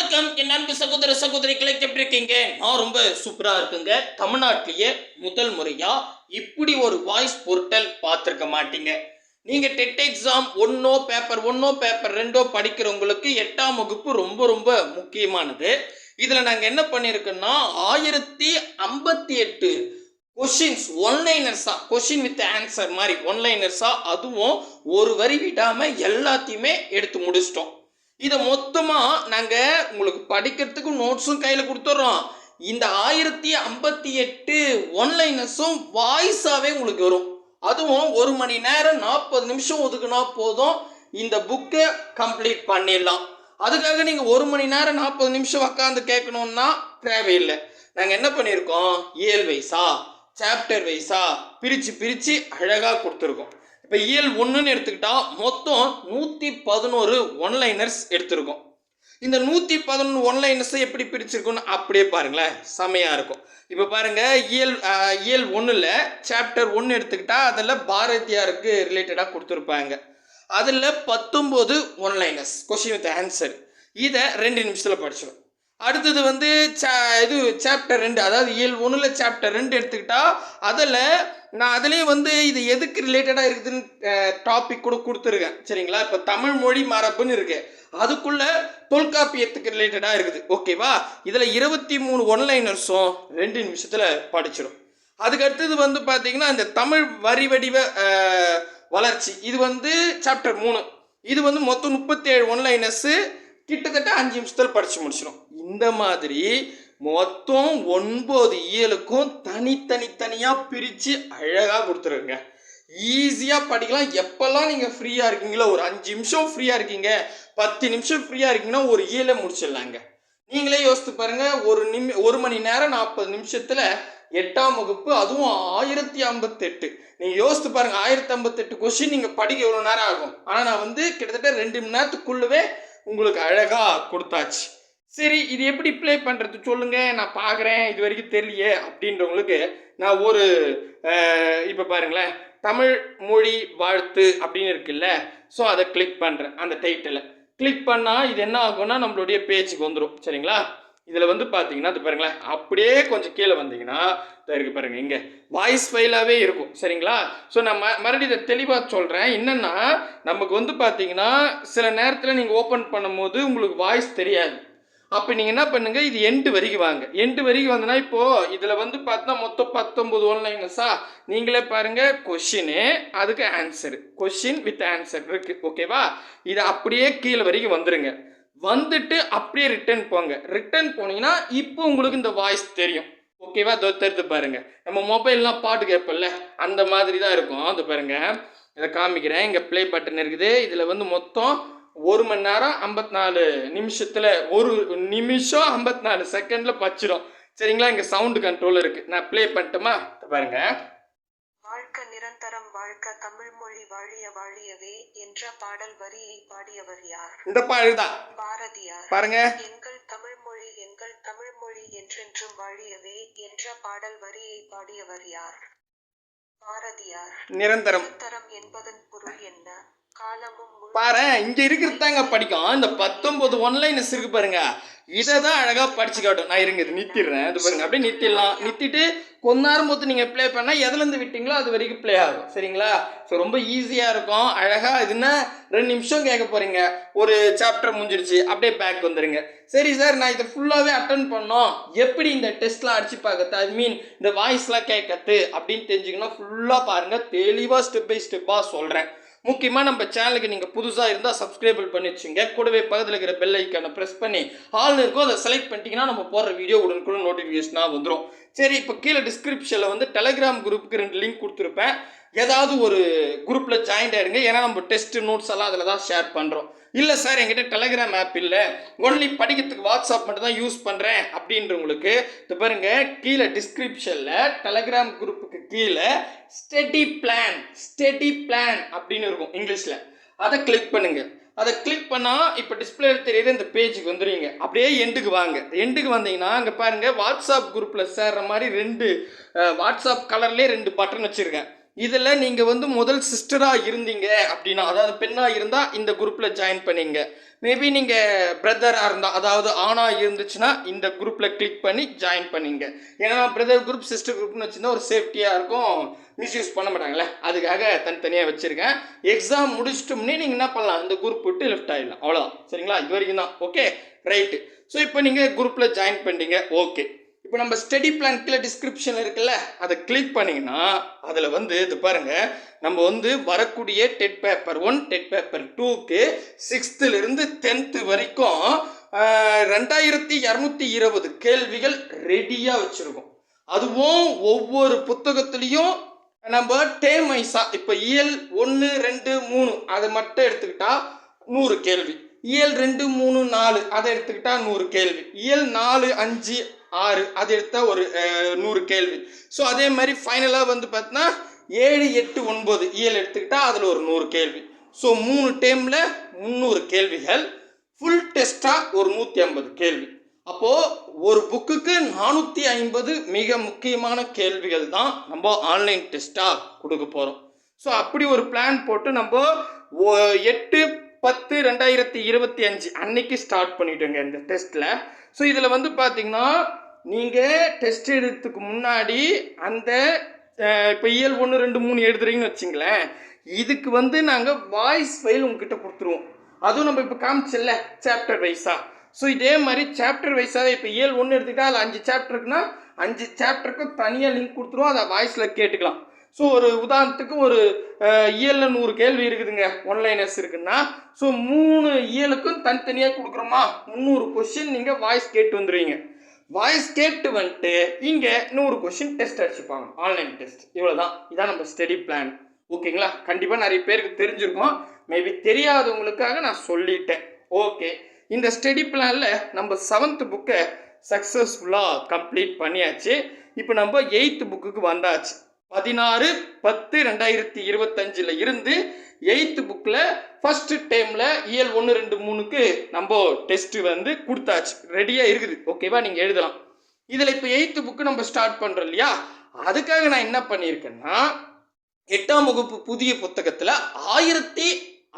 வணக்கம். என் அன்பு சகோதர சகோதரிகளை எப்படி இருக்கீங்க? நான் ரொம்ப சூப்பரா இருக்குங்க. தமிழ்நாட்டிலேயே முதல் முறையா இப்படி ஒரு வாய்ஸ் போர்ட்டல் பார்த்துருக்க மாட்டீங்க. நீங்க டெட் எக்ஸாம் ஒன்னோ பேப்பர் ஒன்னோ பேப்பர் ரெண்டோ படிக்கிறவங்களுக்கு எட்டாம் வகுப்பு ரொம்ப ரொம்ப முக்கியமானது. இதுல நாங்க என்ன பண்ணியிருக்கோன்னா ஆயிரத்தி ஐம்பத்தி எட்டு கொஷின்ஸ் ஒன்லைனர்ஸாக கொஷின் வித் ஆன்சர் மாதிரி ஒன்லைனர்ஸாக அதுவும் ஒரு வரி விடாமல் எல்லாத்தையுமே எடுத்து முடிச்சிட்டோம். இதை மொத்தமாக நாங்கள் உங்களுக்கு படிக்கிறதுக்கு நோட்ஸும் கையில் கொடுத்துட்றோம். இந்த ஆயிரத்தி ஐம்பத்தி எட்டு ஒன்லைனஸும் வாய்ஸாகவே உங்களுக்கு வரும். அதுவும் ஒரு மணி நேரம் நாற்பது நிமிஷம் ஒதுக்குனா போதும். இந்த புக்கை கம்ப்ளீட் பண்ணிடலாம். அதுக்காக நீங்கள் ஒரு மணி நேரம் நாற்பது நிமிஷம் உக்காந்து கேட்கணுன்னா தேவையில்லை. நாங்கள் என்ன பண்ணியிருக்கோம்? இயல் வைஸா சாப்டர் வைஸா பிரித்து பிரித்து அழகாக கொடுத்துருக்கோம். இப்போ இயல் ஒன்றுன்னு எடுத்துக்கிட்டால் மொத்தம் நூற்றி பதினோரு ஒன்லைனர்ஸ் எடுத்திருக்கோம். இந்த நூற்றி பதினொன்று ஒன்லைனர்ஸை எப்படி பிரிச்சிருக்குன்னு அப்படியே பாருங்களேன். செமையாக இருக்கும். இப்போ பாருங்கள் இயல் இயல் ஒன்றில் சாப்டர் ஒன்று எடுத்துக்கிட்டால் அதில் பாரதியாருக்கு ரிலேட்டடாக கொடுத்துருப்பாங்க. அதில் பத்தொம்போது ஒன்லைனர்ஸ் கொஷின் வித் ஆன்சர் இதை ரெண்டு நிமிஷத்தில் படிச்சிடும் அடுத்தது வந்து சா இது சாப்டர் ரெண்டு. அதாவது இயல் ஒன்றில் சாப்டர் ரெண்டு எடுத்துக்கிட்டால் அதில் நான் அதுலேயே வந்து இது எதுக்கு ரிலேட்டடாக இருக்குதுன்னு டாபிக் கூட கொடுத்துருக்கேன். சரிங்களா? இப்போ தமிழ் மொழி மரபுன்னு இருக்கு. அதுக்குள்ள தொல்காப்பியத்துக்கு ரிலேட்டடாக இருக்குது. ஓகேவா இதில் இருபத்தி மூணு ஒன்லைனர்ஸும் ரெண்டு நிமிஷத்தில் படிச்சிடும் அதுக்கு அடுத்தது வந்து பார்த்தீங்கன்னா இந்த தமிழ் வரி வடிவ வளர்ச்சி. இது வந்து சாப்டர் மூணு. இது வந்து மொத்தம் முப்பத்தேழு ஒன்லைனர்ஸு கிட்டத்தட்ட அஞ்சு நிமிஷத்தில் படித்து முடிச்சிடும் இந்த மாதிரி மொத்தம் ஒன்பது இயலுக்கும் தனித்தனி தனியாக பிரித்து அழகாக கொடுத்துருங்க. ஈஸியாக படிக்கலாம். எப்போல்லாம் நீங்கள் ஃப்ரீயாக இருக்கீங்களோ ஒரு அஞ்சு நிமிஷம் ஃப்ரீயாக இருக்கீங்க பத்து நிமிஷம் ஃப்ரீயாக இருக்கீங்கன்னா ஒரு இயலை முடிச்சிடலாங்க. நீங்களே யோசித்து பாருங்கள் ஒரு நிமி ஒரு மணி நேரம் நாற்பது நிமிஷத்தில் எட்டாம் வகுப்பு அதுவும் ஆயிரத்தி ஐம்பத்தெட்டு. நீங்கள் யோசித்து பாருங்க ஆயிரத்தி ஐம்பத்தெட்டு கொஸ்டின் நீங்கள் படிக்க எவ்வளோ நேரம் ஆகும்? ஆனால் நான் வந்து கிட்டத்தட்ட ரெண்டு மணி நேரத்துக்குள்ளவே உங்களுக்கு அழகாக கொடுத்தாச்சு. சரி இது எப்படி ப்ளே பண்ணுறது சொல்லுங்க நான் பார்க்குறேன் இது வரைக்கும் தெரியலையே அப்படின்றவங்களுக்கு நான் ஒரு இப்போ பாருங்களேன் தமிழ் மொழி வாழ்த்து அப்படின்னு இருக்குல்ல ஸோ அதை கிளிக் பண்ணுறேன் அந்த டைட்டிலை கிளிக் பண்ணால் இது என்ன ஆகும்னா நம்மளுடைய பேஜுக்கு வந்துடும் சரிங்களா? இதில் வந்து பார்த்தீங்கன்னா இது பாருங்களேன் அப்படியே கொஞ்சம் கீழே வந்தீங்கன்னா இருக்கு பாருங்க இங்கே. வாய்ஸ் ஃபைலாகவே இருக்கும் சரிங்களா? ஸோ நான் ம மறுபடியும் இதை தெளிவாக சொல்கிறேன் என்னென்னா நமக்கு வந்து பார்த்தீங்கன்னா சில நேரத்தில் நீங்கள் ஓப்பன் பண்ணும்போது உங்களுக்கு வாய்ஸ் தெரியாது. அப்போ நீங்கள் என்ன பண்ணுங்கள் இது எண்டு வரைக்கும் வாங்க. எண்டு வரைக்கும் வந்தனா இப்போது இதில் வந்து பார்த்தா மொத்தம் பத்தொம்பது ஒன்லைனஸா நீங்களே பாருங்கள் கொஷினு அதுக்கு ஆன்சரு கொஷின் வித் ஆன்சர் இருக்குது ஓகேவா இது அப்படியே கீழே வரைக்கும் வந்துடுங்க வந்துட்டு அப்படியே ரிட்டர்ன் போங்க. ரிட்டர்ன் போனீங்கன்னா இப்போ உங்களுக்கு இந்த வாய்ஸ் தெரியும். ஓகேவா இதோ தெரிந்து பாருங்க. நம்ம மொபைல்லாம் பாட்டு கேட்போம்ல அந்த மாதிரி தான் இருக்கும். அது பாருங்க. இதை காமிக்கிறேன். இங்கே ப்ளே பட்டன் இருக்குது. இதில் வந்து மொத்தம் ஒரு மணி நேரம் ஐம்பத்தி நாலு நிமிஷத்தில் ஒரு நிமிஷம் ஐம்பத்தி நாலு செகண்டில் பச்சிடும் சரிங்களா? இங்கே சவுண்டு கண்ட்ரோல் இருக்குது நான் ப்ளே பண்ணட்டுமா? பாருங்க. வாழ்க்க நிரந்தரம் வாழ்க்க தமிழ் மொழி வாழிய வாழியவே. என்ற பாடல் வரியை பாடியவர் யார்? இந்த பாடு தான். பாரதியார். பாருங்க. எங்கள் தமிழ் மொழி எங்கள் தமிழ் மொழி என்றென்றும் வாழியவே. என்ற பாடல் வரியை பாடியவர் யார்? பாரதியார். நிரந்தரம். நிரந்தரம் என்பதன் பொருள் என்ன? பாரு இங்க இருக்கிறது தாங்க படிக்கும். இந்த பத்தொன்பது ஒன்லைன்ஸ் இருக்கு பாருங்க. இதை தான் அழகா படிச்சு காட்டும். நான் இருங்க இது நிறுத்திடுறேன். இது பாருங்க அப்படியே நிறுத்திடலாம். நிறுத்திட்டு கொஞ்ச நேரம் போது நீங்க ப்ளே பண்ணா எதுல இருந்து விட்டீங்களோ அது வரைக்கும் ப்ளே ஆகும். சரிங்களா? ஸோ ரொம்ப ஈஸியா இருக்கும். அழகா இதுன்னா ரெண்டு நிமிஷம் கேட்க போறீங்க. ஒரு சாப்டர் முடிஞ்சிருச்சு. அப்படியே பேக் வந்துருங்க. சரி சார் நான் இதை ஃபுல்லாகவே அட்டன் பண்ணோம். எப்படி இந்த டெஸ்ட்லாம் அடிச்சு பார்க்கறது? ஐ மீன் இந்த வாய்ஸ்லாம் கேட்கறது அப்படின்னு தெரிஞ்சுக்கணும். ஃபுல்லாக பாருங்கள் தெளிவாக ஸ்டெப் பை ஸ்டெப்பாக சொல்கிறேன் முக்கியமாக நம்ம சேனலுக்கு நீங்கள் புதுசாக இருந்தால் சப்ஸ்கிரைபிள் பண்ணி வச்சுங்க கூடவே பக்கத்தில் இருக்கிற பெல் ஐக்கானை ப்ரெஸ் பண்ணி ஆல்னு இருக்கோ அதை செலக்ட் பண்ணிட்டீங்கன்னா நம்ம போடுற வீடியோ உடனுக்குடன் நோட்டிஃபிகேஷனாக வந்துடும் சரி இப்போ கீழே டிஸ்கிரிப்ஷனில் வந்து டெலகிராம் குரூப்புக்கு ரெண்டு லிங்க் கொடுத்துருப்பேன். ஏதாவது ஒரு குரூப்பில் ஜாயின் ஆகிடுங்க ஏன்னா நம்ம டெஸ்ட் நோட்ஸ் எல்லாம் அதில் தான் ஷேர் பண்ணுறோம் இல்லை சார் என்கிட்ட டெலகிராம் ஆப் இல்லை. ஒன்லி படிக்கிறதுக்கு வாட்ஸ்அப் மட்டும் தான் யூஸ் பண்ணுறேன் அப்படின்றவங்களுக்கு இப்போ பாருங்க கீழே டிஸ்கிரிப்ஷனில் டெலகிராம் குரூப்புக்கு கீழே ஸ்டெடி பிளான் ஸ்டெடி பிளான் அப்படின்னு இருக்கும் இங்கிலீஷில் அதை கிளிக் பண்ணுங்கள் அதை கிளிக் பண்ணால் இப்போ டிஸ்பிளே தெரியுது இந்த பேஜுக்கு வந்துடுவீங்க அப்படியே எண்டுக்கு வாங்க. எண்டுக்கு வந்தீங்கன்னா அங்கே பாருங்கள் வாட்ஸ்அப் குரூப்பில் சேர்ற மாதிரி ரெண்டு வாட்ஸ்அப் கலர்லேயே ரெண்டு பட்டன் வச்சுருக்கேன். இதில் நீங்கள் வந்து முதல் சிஸ்டராக இருந்தீங்க அப்படின்னா அதாவது பெண்ணாக இருந்தால் இந்த குரூப்பில் ஜாயின் பண்ணிங்க. மேபி நீங்கள் பிரதராக இருந்தால் அதாவது ஆணாக இருந்துச்சுன்னா இந்த குரூப்பில் கிளிக் பண்ணி ஜாயின் பண்ணீங்க. ஏன்னா பிரதர் குரூப் சிஸ்டர் குரூப்னு வச்சுருந்தா ஒரு சேஃப்டியாக இருக்கும். மிஸ்யூஸ் பண்ண மாட்டாங்களே அதுக்காக தனித்தனியாக வச்சுருக்கேன். எக்ஸாம் முடிச்சிட்டோம்னே நீங்கள் என்ன பண்ணலாம்? இந்த குரூப் விட்டு லெஃப்ட் ஆகிடலாம் அவ்வளோதான் சரிங்களா? இது வரைக்கும் தான் ஓகே ரைட்டு ஸோ இப்போ நீங்கள் குரூப்பில் ஜாயின் பண்ணிட்டீங்க. ஓகே இப்போ நம்ம ஸ்டடி பிளான் கீழே டிஸ்கிரிப்ஷன் இருக்குல்ல அதை கிளிக் பண்ணிங்கன்னா அதில் வந்து இது பாருங்க நம்ம வந்து வரக்கூடிய TET paper one TET paper டூக்கு சிக்ஸ்த்துலேருந்து டென்த்து வரைக்கும் ரெண்டாயிரத்தி இரநூத்தி இருபது கேள்விகள் ரெடியாக வச்சுருக்கோம். அதுவும் ஒவ்வொரு புத்தகத்துலேயும் நம்ம டேம் வைஸா இப்போ இயல் ஒன்று ரெண்டு மூணு அதை மட்டும் எடுத்துக்கிட்டா நூறு கேள்வி. இயல் ரெண்டு மூணு நாலு அதை எடுத்துக்கிட்டா நூறு கேள்வி. இயல் நாலு அஞ்சு ஆறு. அது எடுத்தால் ஒரு நூறு கேள்வி. ஸோ அதே மாதிரி ஃபைனலாக வந்து பார்த்தீங்கன்னா ஏழு எட்டு ஒன்பது இயல் எடுத்துக்கிட்டால் அதில் ஒரு நூறு கேள்வி. ஸோ மூணு டேமில் முந்நூறு கேள்விகள் ஃபுல் டெஸ்ட்டாக ஒரு நூற்றி ஐம்பது கேள்வி. அப்போது ஒரு புக்குக்கு நானூற்றி ஐம்பது மிக முக்கியமான கேள்விகள் தான் நம்ம ஆன்லைன் டெஸ்ட்டாக கொடுக்க போகிறோம் ஸோ அப்படி ஒரு பிளான் போட்டு நம்ம எட்டு பத்து ரெண்டாயிரத்தி இருபத்தி அஞ்சு அன்னைக்கு ஸ்டார்ட் பண்ணிட்டோங்க இந்த டெஸ்ட்டில் ஸோ இதில் வந்து பார்த்திங்கன்னா நீங்கள் டெஸ்ட் எடுத்துக்கு முன்னாடி அந்த இப்போ இயல் ஒன்று ரெண்டு மூணு எழுதுறீங்கன்னு வச்சுங்களேன். இதுக்கு வந்து நாங்கள் வாய்ஸ் ஃபைல் உங்ககிட்ட கொடுத்துருவோம். அதுவும் நம்ம இப்போ காமிச்சல சாப்டர் வைஸாக ஸோ இதே மாதிரி சாப்டர் வைஸாக இப்போ இயல் ஒன்று எடுத்துக்கிட்டா அதில் அஞ்சு சாப்டர் இருக்குன்னா அஞ்சு சாப்டருக்கும் தனியாக லிங்க் கொடுத்துருவோம் அதை வாய்ஸில் கேட்டுக்கலாம். ஸோ ஒரு உதாரணத்துக்கு ஒரு இயலில் நூறு கேள்வி இருக்குதுங்க ஒன்லைனர்ஸ் இருக்குன்னா ஸோ மூணு இயலுக்கும் தனித்தனியாக கொடுக்குறோமா? முந்நூறு கொஷின் நீங்கள் வாய்ஸ் கேட்டு வந்துடுவீங்க வாய்ஸ் கேட்டு வந்துட்டு இங்கே நூறு கொஷின் டெஸ்ட் அடிச்சுப்பாங்க. ஆன்லைன் டெஸ்ட் இவ்வளோதான் இதான் நம்ம ஸ்டடி பிளான் ஓகேங்களா கண்டிப்பாக நிறைய பேருக்கு தெரிஞ்சிருக்கும். மேபி தெரியாதவங்களுக்காக நான் சொல்லிட்டேன். ஓகே இந்த ஸ்டடி பிளானில் நம்ம செவன்த் புக்கை சக்ஸஸ்ஃபுல்லாக கம்ப்ளீட் பண்ணியாச்சு. இப்போ நம்ம எயித்து புக்குக்கு வந்தாச்சு. பதினாறு பத்து ரெண்டாயிரத்தி இருபத்தஞ்சில் இருந்து எயித்து புக்கில் ஃபஸ்ட்டு டைமில் இயல் ஒன்று ரெண்டு மூணுக்கு நம்ம டெஸ்ட்டு வந்து கொடுத்தாச்சு. ரெடியாக இருக்குது. ஓகேவா நீங்கள் எழுதலாம். இதில் இப்போ எயித்து புக்கு நம்ம ஸ்டார்ட் பண்ணுறோம் இல்லையா? அதுக்காக நான் என்ன பண்ணியிருக்கேன்னா எட்டாம் வகுப்பு புதிய புத்தகத்தில் ஆயிரத்தி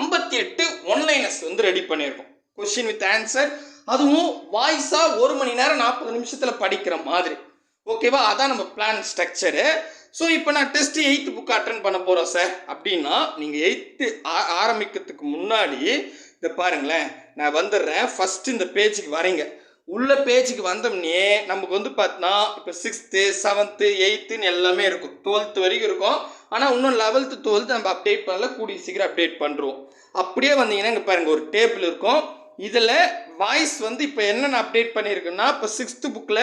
ஐம்பத்தி எட்டு ஒன்லைனஸ் வந்து ரெடி பண்ணியிருக்கோம் கொஷின் வித் ஆன்சர் அதுவும் வாய்ஸாக ஒரு மணி நேரம் நாற்பது நிமிஷத்தில் படிக்கிற மாதிரி. ஓகேவா? அதான் நம்ம பிளான் ஸ்ட்ரக்சரு ஸோ இப்போ நான் டெஸ்ட் எயித்து புக் அட்டன் பண்ண போகிறோம் சார் அப்படின்னா நீங்கள் எயித்து ஆரம்பிக்கிறதுக்கு முன்னாடி இதை பாருங்களேன். நான் வந்துடுறேன். ஃபஸ்ட்டு இந்த பேஜுக்கு வரீங்க. உள்ள பேஜுக்கு வந்தோம்னே நமக்கு வந்து பார்த்தோன்னா இப்போ சிக்ஸ்த்து செவன்த்து எயித்துன்னு எல்லாமே இருக்கும். டுவெல்த்து வரைக்கும் இருக்கும். ஆனால் இன்னும் லெவல்த்து டுவெல்த்து நம்ம அப்டேட் பண்ணல. கூடிய சீக்கிரம் அப்டேட் பண்ணுறோம் அப்படியே வந்தீங்கன்னா இங்கே பாருங்கள் ஒரு டேபிள் இருக்கும். இதில் வாய்ஸ் வந்து இப்போ என்னென்ன அப்டேட் பண்ணியிருக்குன்னா இப்போ சிக்ஸ்த்து புக்கில்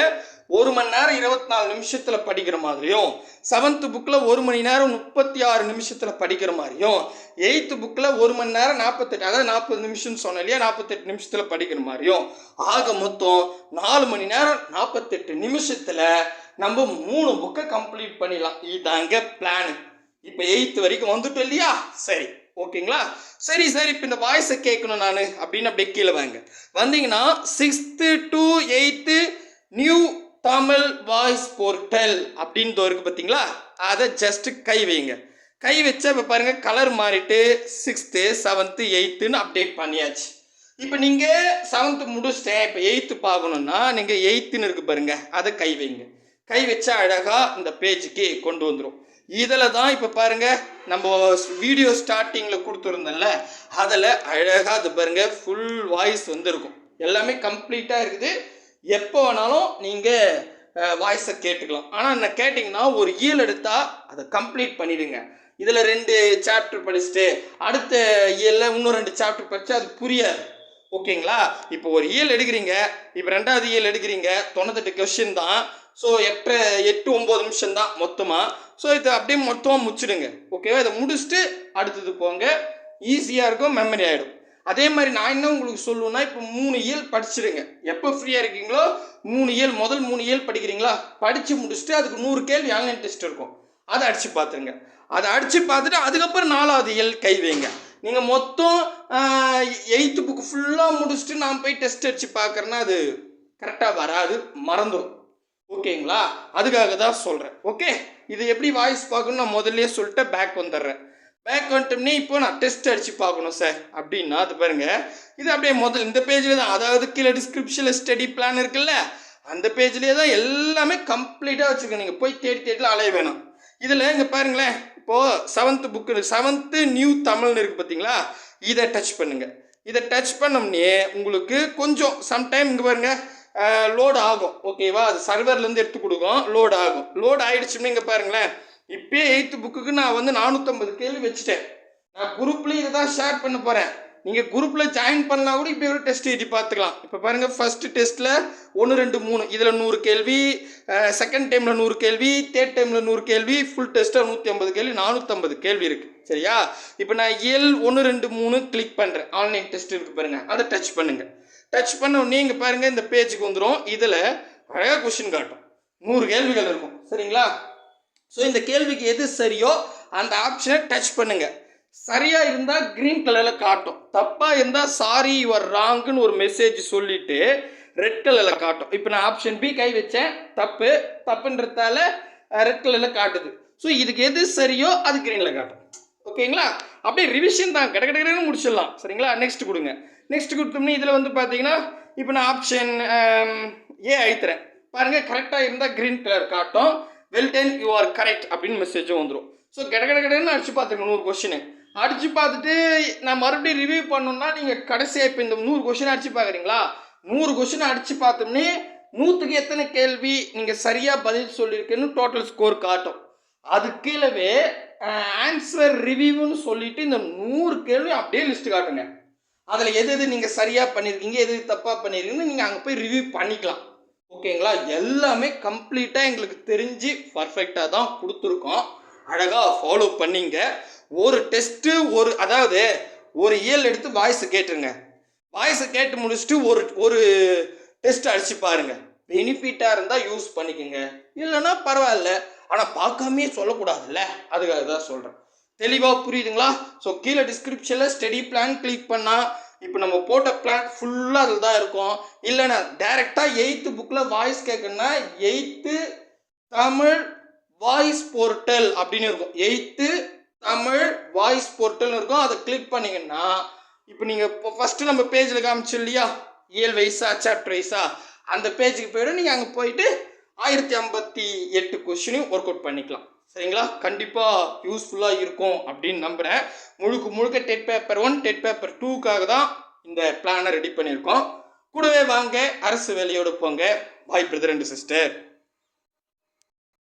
ஒரு மணி நேரம் இருபத்தி நாலு நிமிஷத்தில் படிக்கிற மாதிரியும் செவன்த்து புக்கில் ஒரு மணி நேரம் முப்பத்தி ஆறு நிமிஷத்தில் படிக்கிற மாதிரியும் எயித்து புக்கில் ஒரு மணி நேரம் நாற்பத்தெட்டு அதாவது நாற்பது நிமிஷம்னு சொன்ன இல்லையா நாற்பத்தெட்டு நிமிஷத்தில் படிக்கிற மாதிரியும் ஆக மொத்தம் நாலு மணி நேரம் நாற்பத்தெட்டு நிமிஷத்தில் நம்ம மூணு புக்கை கம்ப்ளீட் பண்ணிடலாம். இதாங்க பிளானு இப்போ எயித்து வரைக்கும் வந்துட்டோம் இல்லையா? சரி ஓகேங்களா சரி சரி இப்போ இந்த வாய்ஸை கேட்கணும் நான் அப்படின்னு அப்படியே கீழே வாங்க. வந்தீங்கன்னா sixth to eighth new Tamil voice portal அப்படின்னு இருக்குது பார்த்தீங்களா? அதை ஜஸ்ட்டு கை வைங்க. கை வச்சா இப்போ பாருங்கள் கலர் மாறிட்டு சிக்ஸ்த்து செவன்த்து எயித்துன்னு அப்டேட் பண்ணியாச்சு. இப்போ நீங்கள் செவன்த்து முடிச்சிட்டேன் இப்போ எயித்து பார்க்கணுன்னா நீங்கள் எயித்துன்னு இருக்கு பாருங்கள் அதை கை வைங்க. கை வச்சா அழகாக இந்த பேஜுக்கு கொண்டு வந்துடும் இதில் தான் இப்போ பாருங்க நம்ம வீடியோ ஸ்டார்டிங்கில் கொடுத்துருந்தோம்ல அதில் அழகாக அது பாருங்க ஃபுல் வாய்ஸ் வந்துருக்கும். எல்லாமே கம்ப்ளீட்டாக இருக்குது. எப்போ வேணாலும் நீங்கள் வாய்ஸை கேட்டுக்கலாம். ஆனால் என்ன கேட்டிங்கன்னா ஒரு ஈல் எடுத்தால் அதை கம்ப்ளீட் பண்ணிவிடுங்க இதில் ரெண்டு சாப்டர் படிச்சுட்டு அடுத்த இயலில் இன்னும் ரெண்டு சாப்டர் படித்து அது புரியாது. ஓகேங்களா? இப்போ ஒரு இயல் எடுக்கிறீங்க இப்போ ரெண்டாவது இயல் எடுக்கிறீங்க தொண்ணூத்தெட்டு கொஷின் தான். ஸோ எட்டு எட்டு ஒம்பது நிமிஷம் தான் மொத்தமாக ஸோ இதை அப்படியே மொத்தமாக முடிச்சிடுங்க. ஓகேவா இதை முடிச்சுட்டு அடுத்தது போங்க. ஈஸியாக இருக்கும் மெமரி ஆகிடும் அதே மாதிரி நான் என்ன உங்களுக்கு சொல்லுவேன்னா இப்போ மூணு இயல் படிச்சிடுங்க. எப்போ ஃப்ரீயாக இருக்கீங்களோ மூணு இயல் முதல் மூணு இயல் படிக்கிறீங்களா? படித்து முடிச்சுட்டு அதுக்கு நூறு கேள்வி ஆன்லைன் டெஸ்ட் இருக்கும். அதை அடித்து பார்த்துருங்க. அதை அடித்து பார்த்துட்டு அதுக்கப்புறம் நாலாவது இயல் கை வைங்க. நீங்கள் மொத்தம் எயித்து புக்கு ஃபுல்லாக முடிச்சுட்டு நான் போய் டெஸ்ட் அடித்து பார்க்குறேன்னா அது கரெக்டாக வராது மறந்துடும் ஓகேங்களா? அதுக்காக தான் சொல்கிறேன் ஓகே? இது எப்படி வாய்ஸ் பார்க்கணும் நான் முதல்லயே சொல்லிட்டு பேக் வந்துடுறேன். பேக் வந்துட்டோம்னே இப்போ நான் டெஸ்ட் அடித்து பார்க்கணும் சார் அப்படின்னா அது பாருங்கள் இது அப்படியே முதல் இந்த பேஜில் தான் அதாவது கீழே டிஸ்கிரிப்ஷனில் ஸ்டடி பிளான் இருக்குல்ல அந்த பேஜ்லேயே தான் எல்லாமே கம்ப்ளீட்டாக வச்சுருக்கேன். நீங்கள் போய் தேடி தேடிலாம் அலைய வேணும். இதில் இங்கே பாருங்களேன் இப்போது செவன்த்து புக்கு செவன்த்து நியூ தமிழ்னு இருக்குது பார்த்தீங்களா இதை டச் பண்ணுங்கள் இதை டச் பண்ணோம்னே உங்களுக்கு கொஞ்சம் சம்டைம் இங்கே பாருங்கள் லோட் ஆகும் ஓகேவா அது சர்வர்லேருந்து எடுத்து கொடுக்கும் லோட் ஆகும். லோட் ஆகிடுச்சுன்னு இங்கே பாருங்களேன். இப்போயே எயித்து புக்குக்கு நான் வந்து நானூற்றம்பது கேள்வி வச்சுட்டேன். நான் குரூப்லேயும் இதை தான் ஷேர் பண்ண போகிறேன் நீங்கள் குரூப்பில் ஜாயின் பண்ணலாம் கூட இப்போ ஒரு டெஸ்ட் எழுதி பார்த்துக்கலாம். இப்போ பாருங்கள் ஃபஸ்ட்டு டெஸ்ட்டில் ஒன்று ரெண்டு மூணு. இதில் நூறு கேள்வி செகண்ட் டைமில் நூறு கேள்வி தேர்ட் டைமில் நூறு கேள்வி ஃபுல் டெஸ்ட்டாக நூற்றி ஐம்பது கேள்வி நானூற்றம்பது கேள்வி இருக்குது சரியா? இப்போ நான் எல் ஒன்று ரெண்டு மூணு கிளிக் பண்ணுறேன் ஆன்லைன் டெஸ்ட் இருக்குது பாருங்கள் அதை டச் பண்ணுங்கள் டச் பண்ண உடனே பாருங்கள் இந்த பேஜுக்கு வந்துடும் இதில் அழகாக கொஷின் காட்டும். நூறு கேள்விகள் இருக்கும். சரிங்களா? ஸோ இந்த கேள்விக்கு எது சரியோ அந்த ஆப்ஷனை டச் பண்ணுங்கள் சரியாக இருந்தால் கிரீன் கலரில் காட்டும். தப்பாக இருந்தால் சாரி யுவர் ராங்குன்னு ஒரு மெசேஜ் சொல்லிவிட்டு ரெட் கலரில் காட்டும். இப்போ நான் ஆப்ஷன் பி கை வச்சேன். தப்பு. தப்புன்றதால ரெட் கலரில் காட்டுது. ஸோ இதுக்கு எது சரியோ அது க்ரீனில் காட்டும். ஓகேங்களா? அப்படியே ரிவிஷன் தான். கிட கிட கடன்னு முடிச்சிடலாம். சரிங்களா? நெக்ஸ்ட் கொடுங்க. நெக்ஸ்ட் கொடுத்தோம்னா இதில் வந்து பார்த்தீங்கன்னா இப்போ நான் ஆப்ஷன் ஏ அழுத்துறேன் பாருங்க கரெக்டாக இருந்தால் கிரீன் கலர் காட்டும். Well done you are correct அப்படின்னு மெசேஜும் வந்துடும் ஸோ கிட கட கடன்னு அடிச்சு பார்த்துருங்க நூறு கொஷினு அடிச்சு பார்த்துட்டு நான் மறுபடியும் ரிவ்யூ பண்ணணும்னா நீங்கள் கடைசியாக இப்போ இந்த நூறு கொஷின் அடிச்சு பார்க்குறீங்களா நூறு கொஷின் அடிச்சு பார்த்தோம்னே நூற்றுக்கு எத்தனை கேள்வி நீங்கள் சரியாக பதில் சொல்லியிருக்கேன்னு டோட்டல் ஸ்கோர் காட்டும். அது கீழவே ஆன்சர் ரிவ்யூன்னு சொல்லிட்டு இந்த நூறு கேள்வி அப்படியே லிஸ்ட் காட்டுங்க. அதில் எது எது நீங்கள் சரியாக பண்ணியிருக்கீங்க எது எது தப்பாக பண்ணியிருக்கீங்கன்னு நீங்கள் அங்கே போய் ரிவ்யூ பண்ணிக்கலாம். ஓகேங்களா? எல்லாமே கம்ப்ளீட்டாக எங்களுக்கு தெரிஞ்சு பர்ஃபெக்டாக தான் கொடுத்துருக்கோம். அழகாக ஃபாலோ பண்ணிங்க. ஒரு டெஸ்ட்டு ஒரு அதாவது ஒரு இயல் எடுத்து வாய்ஸை கேட்டுருங்க. வாய்ஸை கேட்டு முடிச்சுட்டு ஒரு ஒரு டெஸ்ட் அடிச்சு பாருங்கள் பெனிஃபிட்டாக இருந்தால் யூஸ் பண்ணிக்கோங்க. இல்லைன்னா பரவாயில்ல. ஆனால் பார்க்காமே சொல்லக்கூடாதுல்ல? அதுக்காக தான் சொல்கிறேன் தெளிவாக புரியுதுங்களா? ஸோ கீழே டிஸ்கிரிப்ஷனில் ஸ்டடி பிளான் கிளிக் பண்ணால் இப்போ நம்ம போட்ட பிளான் ஃபுல்லாக அதில் தான் இருக்கும். இல்லைன்னா டைரெக்டாக எயித்து புக்கில் வாய்ஸ் கேட்கணுன்னா எயித்து தமிழ் வாய்ஸ் போர்ட்டல் அப்படின்னு இருக்கும். எயித்து தமிழ் வாய்ஸ் போர்ட்டல்னு இருக்கும். அதை கிளிக் பண்ணிங்கன்னா இப்போ நீங்கள் இப்போ ஃபஸ்ட்டு நம்ம பேஜில் காமிச்சு இல்லையா? இயல் வைஸா சாப்டர் வைஸா அந்த பேஜுக்கு போய்டும். நீங்கள் அங்கே போயிட்டு ஆயிரத்தி ஐம்பத்தி எட்டு கொஸ்டினையும் ஒர்க் அவுட் பண்ணிக்கலாம். சரிங்களா? கண்டிப்பாக யூஸ்ஃபுல்லாக இருக்கும் அப்படின்னு நம்புகிறேன் முழுக்க முழுக்க TET paper one TET paper டூக்காக தான் இந்த பிளானை ரெடி பண்ணியிருக்கோம். கூடவே வாங்க அரசு வேலையோடு போங்க. பாய் பிரதர் அண்ட் சிஸ்டர்